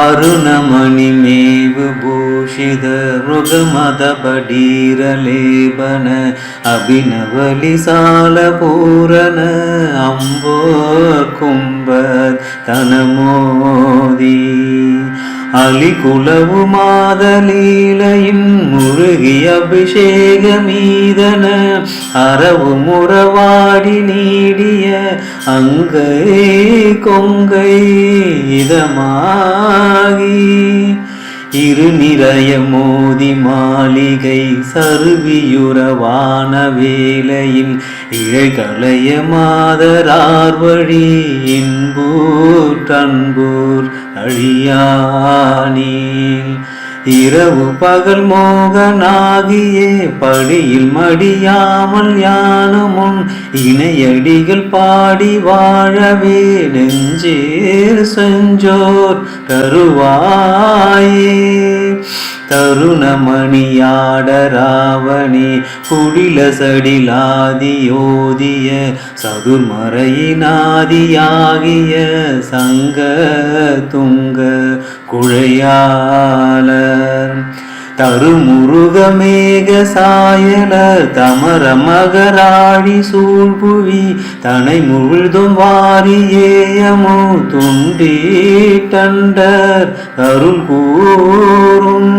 अरुणमणिमेव भूषित मृगमदपडीरलेपन अभिनवलिसालपूरण अम्बोकुम्ब तनमोदी அலிகுலவுமாதலீலையின் முருகி அபிஷேக மீதன அறவு முறவாடி நீடிய அங்கை கொங்கை இதமாகி. இருநிறய மோதி மாளிகை சருவியுறவான வேலையில் இழைகளைய மாதரார் வழி இன்பூ கண்பூர் அழியானீல் இரவு பகல் மோகனாகியே படியில் மடியாமல் யானுமுன் இணையடிகள் பாடி வாழவே நெஞ்சேர் செஞ்சோர் தருவாயே. தருணமணியாடராவணி குடில சடிலாதியோதிய சதுர்மறையினாதியாகிய சங்க துங்க குழையாளர். தருமுருகமேக சாயல தமர மகராழி சூழ்புவி தனை முழுதும் வாரியேயமோ துண்டீட்டண்டர் அருள் கூறும்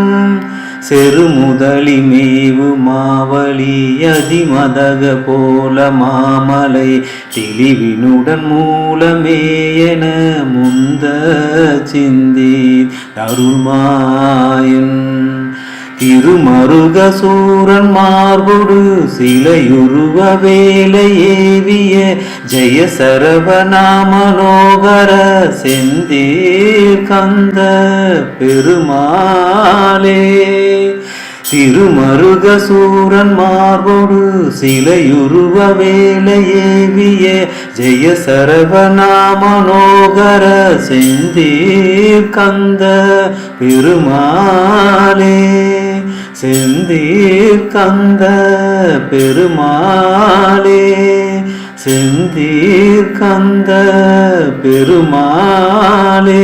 செருமுதலி மேவு மாவலி அதிமதக போல மாமலை தெளிவினுடன் மூலமேயன முந்த சிந்தி அருள்மாயன். திருமருக சூரன் மார்பொடு சிலையுருவ வேலை ஏவிய ஜெய சரவநாமனோகர செந்தீர் கந்த பெருமாளே. திருமருக சூரன் மார்பொடு சிலையுருவ வேலை ஏவிய ஜெய சரவநாமனோகர செந்தீர் கந்த பெருமாளே. செந்தீர் கந்த பெருமாளே செந்தீர் கந்த பெருமாளே.